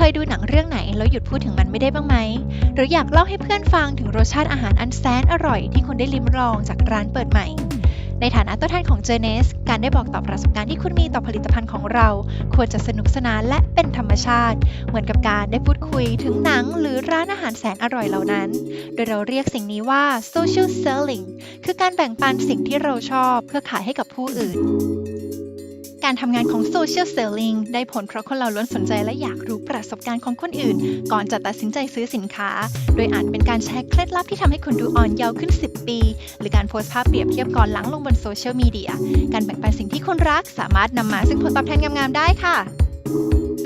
เคยดูหนังเรื่องไหนแล้วหยุดพูดถึงมันไม่ได้บ้างไหม หรืออยากเล่าให้เพื่อนฟังถึงรสชาติอาหารอันแสนอร่อยที่คุณได้ลิ้มลองจากร้านเปิดใหม่ ในฐานะตัวแทนของ j e n e s การได้บอกต่อประสบการณ์ที่คุณมีต่อผลิตภัณฑ์ของเรา ควรจะสนุกสนานและเป็นธรรมชาติ เหมือนกับการได้พูดคุยถึงหนังหรือร้านอาหารแสนอร่อยเหล่านั้น โดยเราเรียกสิ่งนี้ว่า social selling คือการแบ่งปันสิ่งที่เราชอบเพื่อขายให้กับผู้อื่น การทำงานของโซเชียลเซลลิงได้ผลเพราะคนเราล้วนสนใจและอยากรู้ประสบการณ์ของคนอื่น ก่อนจะตัดสินใจซื้อสินค้า โดยอาจเป็นการแชร์เคล็ดลับที่ทำให้คุณดูอ่อนเยาว์ขึ้น 10 ปี หรือการโพสต์ภาพเปรียบเทียบก่อนหลังลงบนโซเชียลมีเดีย การแบ่งปันสิ่งที่คุณรักสามารถนำมาซึ่งผลตอบแทนงามๆได้ค่ะ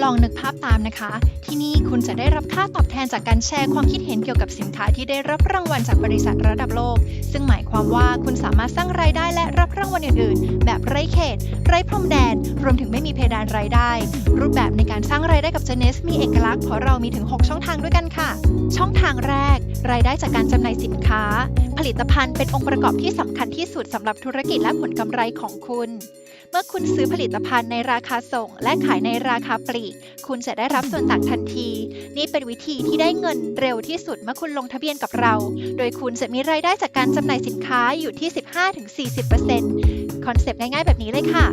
ลองนึกภาพตามนะคะ ที่นี่คุณจะได้รับค่าตอบแทนจากการแชร์ความคิดเห็นเกี่ยวกับสินค้าที่ได้รับรางวัลจากบริษัทระดับโลก ซึ่งหมายความว่าคุณสามารถสร้างรายได้และรับรางวัลอื่นๆ แบบไร้เขต ไร้พรมแดน รวมถึงไม่มีเพดานรายได้ รูปแบบในการสร้างรายได้กับ j e n e s มีเอกลักษณ์เพราะเรามีถึง 6 ช่องทางด้วยกันค่ะ ช่องทางแรก รายได้จากการจำหน่ายสินค้า ผลิตภัณฑ์เป็นองค์ประกอบที่สำคัญที่สุดสำหรับธุรกิจและผลกำไรของคุณ เมื่อคุณซื้อผลิตภัณฑ์ในราคาส่ง และขายในราคาปลีกคุณจะได้รับส่วนต่างทันที นี่เป็นวิธีที่ได้เงินเร็วที่สุดเมื่อคุณลงทะเบียนกับเรา โดยคุณจะมีรายได้จากการจำหน่ายสินค้าอยู่ที่ 15-40%คอนเซปต์ง่ายๆแบบนี้เลยค่ะ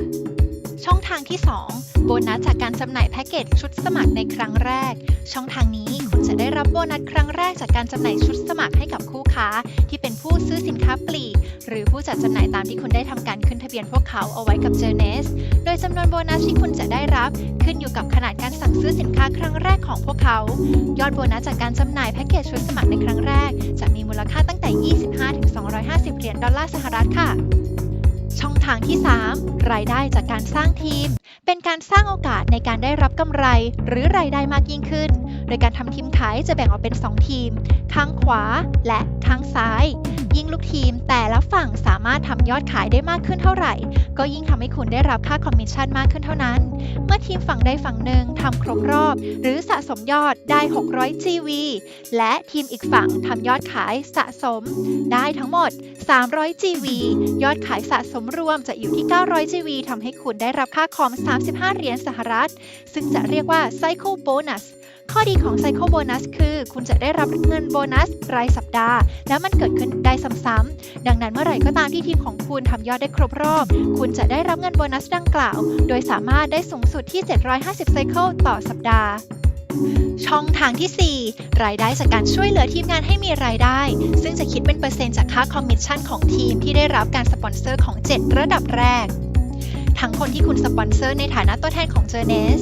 ช่องทางที่ 2 โบนัสจากการจำหน่ายแพ็กเกจชุดสมัครในครั้งแรก ช่องทางนี้คุณจะได้รับโบนัสครั้งแรกจากการจำหน่ายชุดสมัครให้กับคู่ค้า ที่เป็นผู้ซื้อสินค้าปลีก หรือผู้จัดจำหน่ายตามที่คุณได้ทำการขึ้นทะเบียนพวกเขาเอาไว้กับ j e n e s โดยจำนวนโบนัสที่คุณจะได้รับขึ้นอยู่กับขนาดการสั่งซื้อสินค้าครั้งแรกของพวกเขา ยอดโบนัสจากการจำหน่ายแพ็กเกจชุดสมัครในครั้งแรก จะมีมูลค่าตั้งแต่ 25-250 เหรียญดอลลาร์สหรัฐค่ะ ช่องทางที่ 3 รายได้จากการสร้างทีม เป็นการสร้างโอกาสในการได้รับกำไร หรือรายได้มากยิ่งขึ้น โดยการทำทีมขายจะแบ่งออกเป็น 2 ทีม ข้างขวาและข้างซ้าย ยิ่งลูกทีมแต่ละฝั่งสามารถทำยอดขายได้มากขึ้นเท่าไหร่ ก็ยิ่งทำให้คุณได้รับค่าคอมมิชชั่นมากขึ้นเท่านั้น เมื่อทีมฝั่งใดฝั่งหนึ่งทำครบรอบ หรือสะสมยอดได้ 600 GV และทีมอีกฝั่งทำยอดขายสะสม ได้ทั้งหมด 300 GV ยอดขายสะสมรวมจะอยู่ที่ 900 GV ทำให้คุณได้รับค่าคอม 35 เหรียญสหรัฐ ซึ่งจะเรียกว่า Cycle Bonus ข้อดีของ Cycle Bonus คือ คุณจะได้รับเงินโบนัสรายสัปดาห์ และมันเกิดขึ้นได้ซ้ำๆ ดังนั้นเมื่อไหร่ก็ตามที่ทีมของคุณทำยอดได้ครบรอบ คุณจะได้รับเงินโบนัสดังกล่าว โดยสามารถได้สูงสุดที่ 750 Cycle ต่อสัปดาห์ช่องทางที่ 4 รายได้จากการช่วยเหลือทีมงานให้มีรายได้ ซึ่งจะคิดเป็นเปอร์เซ็นต์จากค่าคอมมิชชั่นของทีมที่ได้รับการสปอนเซอร์ของ 7 ระดับแรก ทั้งคนที่คุณสปอนเซอร์ในฐานะตัวแทนของ j e r n e s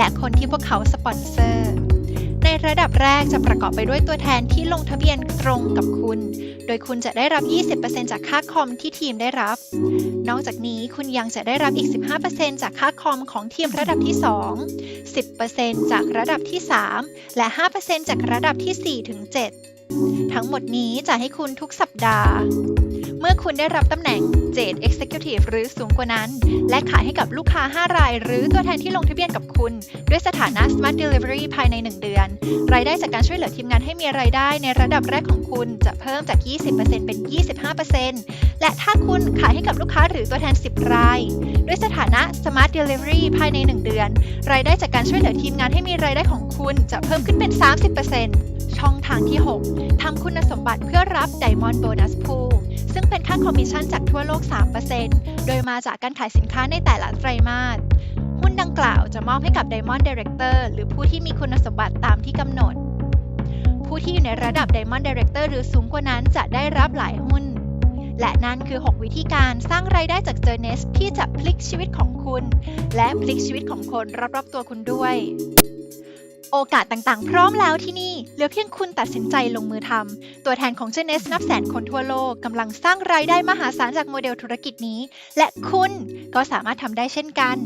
และคนที่พวกเขาสปอนเซอร์ ในระดับแรกจะประกอบไปด้วยตัวแทนที่ลงทะเบียนตรงกับคุณ โดยคุณจะได้รับ 20%จากค่าคอมที่ทีมได้รับ นอกจากนี้คุณยังจะได้รับอีก 15%จากค่าคอมของทีมระดับที่ 2 10%จากระดับที่ 3 และ 5%จากระดับที่4ถึง7ทั้งหมดนี้จะให้คุณทุกสัปดาห์ เมื่อคุณได้รับตำแหน่ง Jade Executive หรือสูงกว่านั้น และขายให้กับลูกค้า 5 ราย หรือตัวแทนที่ลงทะเบียนกับคุณ ด้วยสถานะ Smart Delivery ภายใน 1 เดือน รายได้จากการช่วยเหลือทีมงานให้มีรายได้ในระดับแรกของคุณจะเพิ่มจาก 20%เป็น 25%และถ้าคุณขายให้กับลูกค้าหรือตัวแทน 10 ราย ด้วยสถานะ Smart Delivery ภายใน 1 เดือน รายได้จากการช่วยเหลือทีมงานให้มีรายได้ของคุณจะเพิ่มขึ้นเป็น 30% ช่องทางที่ 6 ทำคุณสมบัติเพื่อรับ Diamond Bonus Pool ซึ่งเป็นค่าคอมมิชชั่นจากทั่วโลก 3%โดยมาจากการขายสินค้าในแต่ละไตรมาส หุ้นดังกล่าวจะมอบให้กับ Diamond Director หรือผู้ที่มีคุณสมบัติตามที่กำหนด ผู้ที่อยู่ในระดับ Diamond Director หรือสูงกว่านั้นจะได้รับหลายหุ้น และนั่นคือ 6 วิธีการสร้างรายได้จาก j e r n e s ที่จะพลิกชีวิตของคุณ และพลิกชีวิตของคนรอบๆตัวคุณด้วย โอกาสต่างๆ พร้อมแล้วที่นี่ เหลือเพียงคุณตัดสินใจลงมือทำ ตัวแทนของเจเนสนับแสนคนทั่วโลกกำลังสร้างรายได้มหาศาลจากโมเดลธุรกิจนี้ และคุณก็สามารถทำได้เช่นกัน